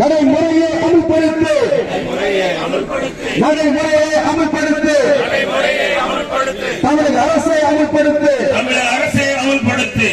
நடைமுறையை அமல்படுத்து. நடைமுறையை அமல்படுத்து. தமிழக அரசை அமல்படுத்து. தமிழக அரசை அமல்படுத்தி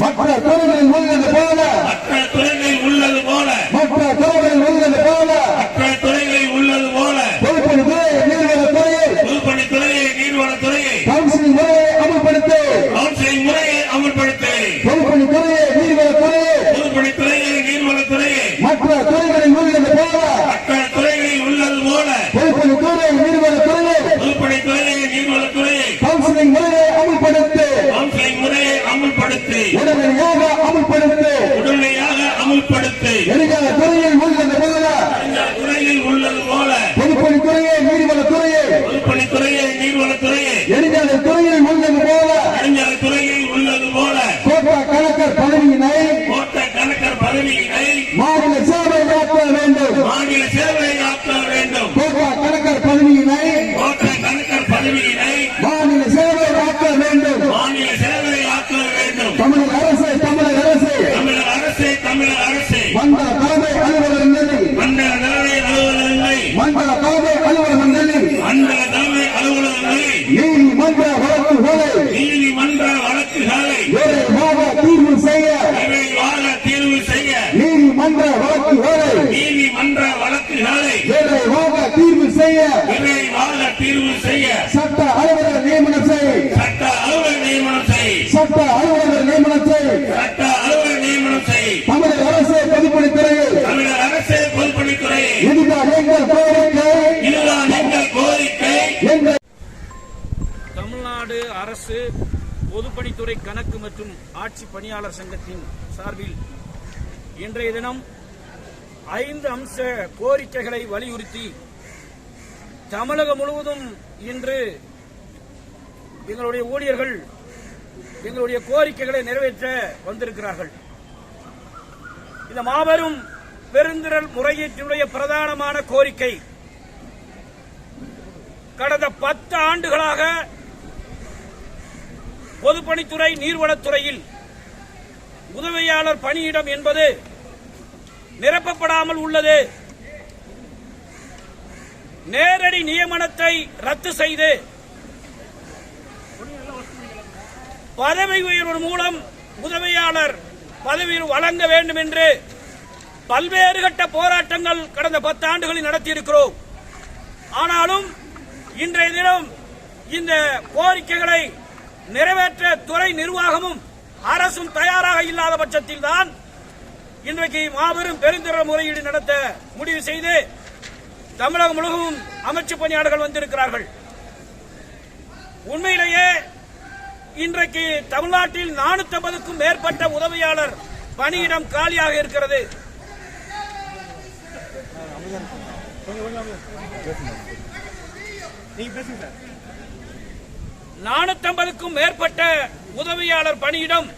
மற்ற துறைகளில் உள்ளது போல. மற்ற துறைகளில் உள்ளது போல. மற்ற துறைகளில் உள்ளது போல மற்ற துறைகளில் உள்ளது போல பொதுப்பணித்துறை நீர்வளத்துறையை பொதுப்பணித்துறையை நீர்வளத்துறையை கவுன்சிலிங் முறையை அமல்படுத்து கவுன்சிலிங் முறையை அமல்படுத்தி பொதுப்பணித்துறையை நீர்வளத்துறையை பொதுப்பணித்துறையை நீர்வளத்துறையை மற்ற துறைகளில் உள்ளது போல மற்ற துறைகளில் உள்ளது போல பொதுப்பணித்துறை நீர்வளத்துறையை பொதுப்பணித்துறையை நீர்வளத்துறையை கவுன்சிலிங் முறையை அமல்படுத்து கவுன்சிலிங் முறையை அமல்படுத்தி உடனடியாக அமல்படுத்து உடனடியாக அமல்படுத்தி எதிர்கால துறையில் உள்ளது போல இந்த துறையில் உள்ளது போல பொதுப்பணித்துறையை நீர்வளத்துறையை பொதுப்பணித்துறையை நீர்வளத்துறையை எதிர்கால துறையில் உள்ளது போல அறிஞர் துறையில் உள்ளது போல கோட்டா கணக்கர் பதவியினை கோட்ட கணக்கர் பதவியினை மாநில சேவை ஆக்க வேண்டும் மாநில சேவை ஆக்க வேண்டும் கோட்டா கணக்கர் பதவியினை கோட்ட கணக்கர் பதவியினை மாநில சேவை ஆக்க வேண்டும் மாநில சேவை ஆக்க வேண்டும் தமிழக அரசு தமிழக அரசு தமிழக அரசே தமிழக அரசே மண்டல தலைமை அலுவலகங்களில் மண்டல தலைமை அலுவலகங்களை மண்டல தலைமை அலுவலகங்களில் மண்டல தலைமை அலுவலகங்களை நீதிமன்ற வழக்குகளை நீதிமன்ற வழக்குகளை தீர்வு செய்ய. விரைவாக தீர்வு செய்ய. நீதிமன்ற வழக்குகளை நீதிமன்ற வழக்குகளை விரைவாக தீர்வு செய்ய. விரைவாக தீர்வு செய்ய. சட்ட அலுவலர் நியமனத்தை. சட்ட அலுவலர் நியமனம் செய் சட்ட அலுவலர் நியமனத்தை. சட்ட அலுவலர் நியமனம் செய் அரசு பொதுப்பணித்துறை கணக்கு மற்றும் ஆட்சி பணியாளர் சங்கத்தின் சார்பில் இன்றைய தினம் ஐந்து அம்ச கோரிக்கைகளை வலியுறுத்தி தமிழகம் முழுவதும் இன்று எங்களுடைய ஊழியர்கள் எங்களுடைய கோரிக்கைகளை நிறைவேற்ற வந்திருக்கிறார்கள். இந்த மாபெரும் பெருந்திரள் முறையீட்டினுடைய பிரதானமான கோரிக்கை கடந்த பத்து ஆண்டுகளாக பொதுப்பணித்துறை நீர்வளத்துறையில் உதவியாளர் பணியிடம் என்பது நிரப்பப்படாமல் உள்ளது. நேரடி நியமனத்தை ரத்து செய்து பதவி உயர்வு மூலம் உதவியாளர் பதவி வழங்க வேண்டும் என்று பல்வேறு கட்ட போராட்டங்கள் கடந்த பத்து ஆண்டுகளில் நடத்தியிருக்கிறோம். ஆனாலும் இன்றைய தினம் இந்த கோரிக்கைகளை நிறைவேற்ற துறை நிர்வாகமும் அரசும் தயாராக இல்லாத பட்சத்தில் தான் இன்றைக்கு மாபெரும் பெருந்திரள் முறையீடு நடத்த முடிவு செய்து தமிழகம் முழுவதும் அமைச்சு பணியாளர்கள் வந்திருக்கிறார்கள். உண்மையிலேயே இன்றைக்கு தமிழ்நாட்டில் நானூத்தி ஐம்பதுக்கும் மேற்பட்ட உதவியாளர் பணியிடம் காலியாக இருக்கிறது. நானூத்தி நானூத்தம்பதுக்கும் மேற்பட்ட உதவியாளர் பணியிடம்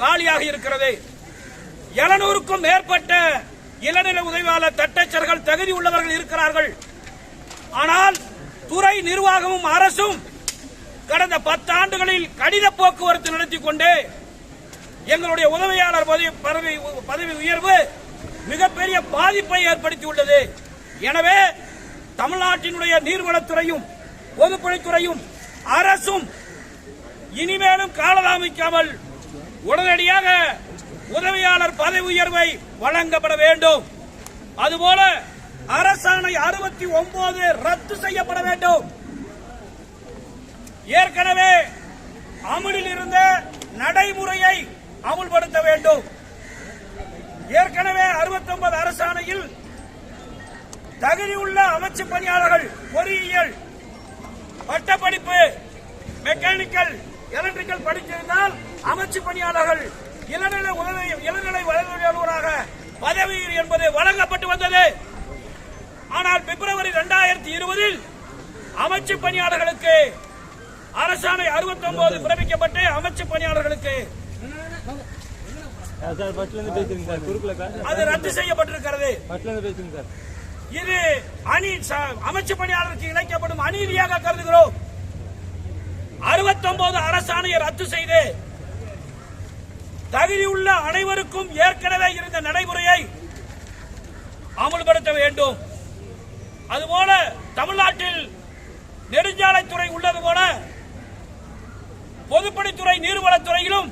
காலியாக இருக்கிறது. எழுநூறுக்கும் மேற்பட்ட இளநிலை உதவியாளர் தட்டச்சர்கள் தகுதி உள்ளவர்கள் இருக்கிறார்கள். ஆனால் துறை நிர்வாகமும் அரசும் கடந்த பத்து ஆண்டுகளில் கடித போக்குவரத்து நடத்தி கொண்டு எங்களுடைய உதவியாளர் பதவி பதவி பதவி உயர்வு மிகப்பெரிய பாதிப்பை ஏற்படுத்தியுள்ளது. எனவே தமிழ்நாட்டினுடைய நீர்வளத்துறையும் பொதுப்பணித்துறையும் அரசும் இனிமேலும் காலதாமிக்காமல் உடனடியாக உதவியாளர் பதவி உயர்வை வழங்கப்பட வேண்டும். அதுபோல அரசாணை அறுபத்தி ஒன்பது ரத்து செய்யப்பட வேண்டும். ஏற்கனவே அமலில் இருந்த நடைமுறையை அமுல்படுத்த வேண்டும். ஏற்கனவே 69 அரசாணையில் தகுதியுள்ள அமைச்சு பணியாளர்கள் பொறியியல் பட்டப்படிப்பு மெக்கானிக்கல் எலக்ட்ரிக்கல் படித்திருந்தால் அமைச்சு பணியாளர்கள் இளநிலை உதவி இளநிலை உதவி அலுவலராக பதவி என்பது வழங்கப்பட்டு வந்தது. ஆனால் பிப்ரவரி இரண்டாயிரத்தி இருபதில் அமைச்சு பணியாளர்களுக்கு அரசாணை 69 பிறப்பிக்கப்பட்டு அமைச்சு பணியாளர்களுக்கு அது ரத்து செய்யப்பட்டிருக்கிறது. இது அணி அமைச்சு பணியாளருக்கு இழைக்கப்படும் அநீதியாக கருதுகிறோம். 69 அரசாணையை ரத்து செய்து தகுதியுள்ள அனைவருக்கும் ஏற்கனவே இருந்த நடைமுறையை அமல்படுத்த வேண்டும். அதுபோல தமிழ்நாட்டில் நெடுஞ்சாலைத்துறை உள்ளது போல பொதுப்பணித்துறை நீர்வளத்துறையிலும்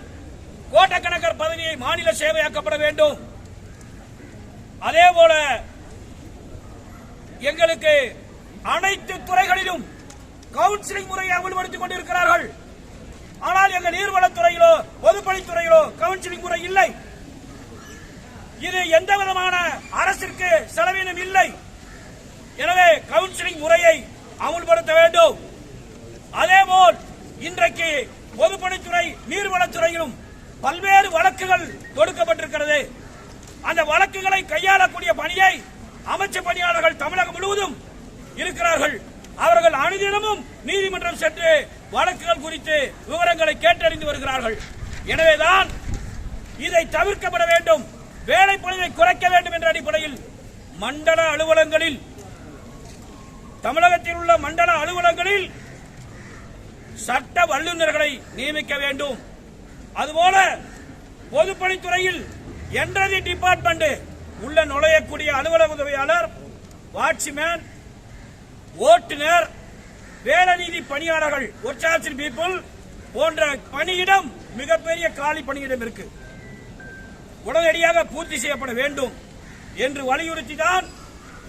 கோட்டக்கணக்கர் பதவியை மாநில சேவையாக்கப்பட வேண்டும். அதே போல எங்களுக்கு அனைத்து துறைகளிலும் கவுன்சிலிங் முறையை அமல்படுத்திக் கொண்டிருக்கிறார்கள். ஆனால் எங்கள் நீர்வளத்துறையிலோ பொதுப்பணித்துறையிலோ கவுன்சிலிங் முறை இல்லை. இது எந்த விதமான அரசிற்கு செலவினம் இல்லை. எனவே கவுன்சிலிங் முறையை அமுல்படுத்த வேண்டும். அதேபோல் இன்றைக்கு பொதுப்பணித்துறை நீர்வளத்துறையிலும் பல்வேறு வழக்குகள் தொடுக்கப்பட்டிருக்கிறது. அந்த வழக்குகளை கையாளக்கூடிய பணியை அமைச்சு பணியாளர்கள் தமிழகம் முழுவதும் இருக்கிறார்கள். அவர்கள் அனுதினமும் நீதிமன்றம் சென்று வழக்குகள் குறித்து விவரங்களை கேட்டறிந்து வருகிறார்கள். எனவேதான் இதை தவிர்க்கப்பட வேண்டும் வேலை பணியை குறைக்க வேண்டும் என்ற அடிப்படையில் மண்டல அலுவலகங்களில் தமிழகத்தில் உள்ள மண்டல அலுவலகங்களில் சட்ட வல்லுநர்களை நியமிக்க வேண்டும். அதுபோல பொதுப்பணித்துறையில் என்றதி டிபார்ட்மெண்ட் உள்ள நுழையக்கூடிய அலுவலக உதவியாளர் வாட்ச்மேன் ஓட்டுநர் வேலைநீதி பணியாளர்கள் ஒர்ச்சார்ஜிங் பீப்புள் போன்ற பணியிடம் மிகப்பெரிய காலி பணியிடம் இருக்கு. உடனடியாக பூர்த்தி செய்யப்பட வேண்டும் என்று வலியுறுத்தி தான்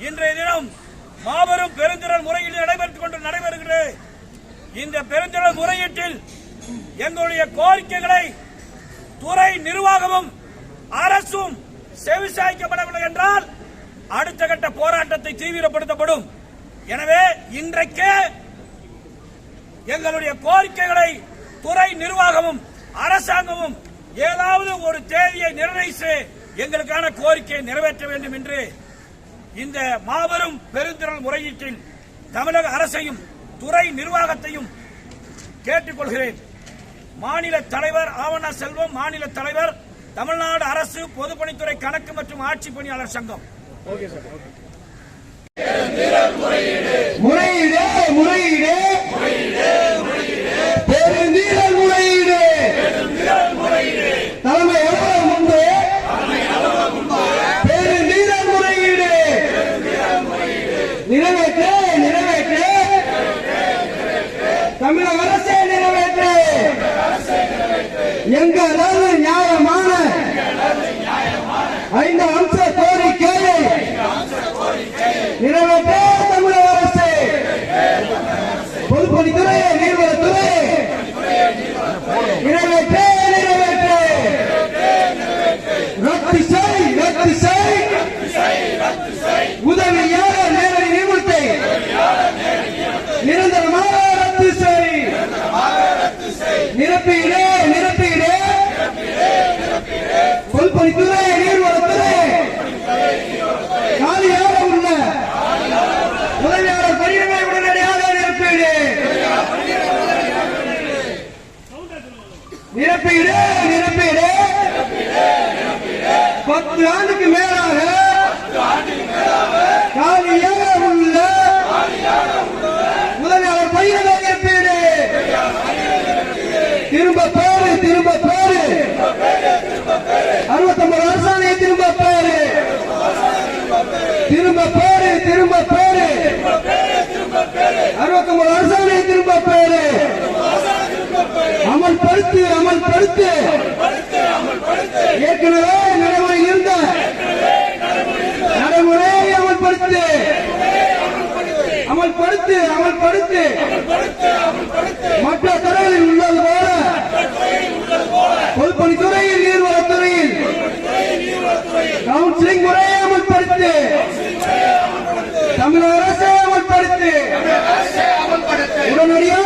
இன்றைய தினம் மாபெரும் பெருந்திரள் முறையீடு நடைபெற்றுக் கொண்டு நடைபெறுகிறது. இந்த பெருந்திரள் முறையீட்டில் எங்களுடைய கோரிக்கைகளை துறை நிர்வாகமும் அரசும் செவிசாய்க்கப்படவில்லை என்றால் அடுத்த கட்ட போராட்டத்தை தீவிரப்படுத்தப்படும். எனவே இன்றைக்கே எங்களுடைய கோரிக்கைகளை துறை நிர்வாகமும் அரசாங்கமும் ஏதாவது ஒரு தேதியை நிர்ணயித்து எங்களுக்கான கோரிக்கையை நிறைவேற்ற வேண்டும் என்று இந்த மாபெரும் பெருந்திரள் முறையீட்டில் தமிழக அரசையும் துறை நிர்வாகத்தையும் கேட்டுக்கொள்கிறேன். மாநில தலைவர் ஆவண செல்வம் மாநில தலைவர் தமிழ்நாடு அரசு பொதுப்பணித்துறை கணக்கு மற்றும் ஆட்சி பணியாளர் சங்கம். முறையீடு முறையீடு பெருந்தீரல் முறையீடு தலைமை அலுவலகம் முன்பு பெருந்தீரல் முறையீடு நிறைவேற்று நிறைவேற்று தமிழக அரசே நிறைவேற்று எங்களது நியாயமான ஐந்து அம்ச கோரிக்கையை நிறைவேற்ற தமிழக அரசு. பொதுப்பணித்துறை நீர்வளத்துறை நிறைவேற்ற நிறைவேற்ற. ரத்து செய் ரத்து செய். உதவியாக நேரடி நியமனத்தை நிரந்தரமாக ரத்து செய். நிரப்பியிலே நிரப்பீடு பொதுப்பணித்துறை நீர்வளத்துறை காலியாக உள்ள உதவியாளர் பணியிடங்களை உடனடியாக நிரப்பீடு நிரப்பீடு நிரப்பீடு பத்து ஆண்டுக்கு மேலாக காலியாக உள்ள முதலாளர் பையனை நிரப்பீடு திரும்ப பேரு திரும்ப பேரு. அறுபத்தொன்பது அரசாணையை திரும்ப பேரு. திரும்ப பேரு திரும்ப பேரு. அறுபத்தொன்பது அரசாணையை திரும்ப பேரு. அமல்படுத்து அமல்படுத்து. ஏற்கனவே நடைமுறை இருந்த. நடைமுறையை அமல்படுத்து. அமல்படுத்து அமல்படுத்து. மற்ற துறைகளில் உள்ளது போல. பொதுப்பணித்துறையில் நீர்வளத்துறையில். கவுன்சிலிங் முறையை அமல்படுத்து. தமிழக அரசை அமல்படுத்து. உடனடியாக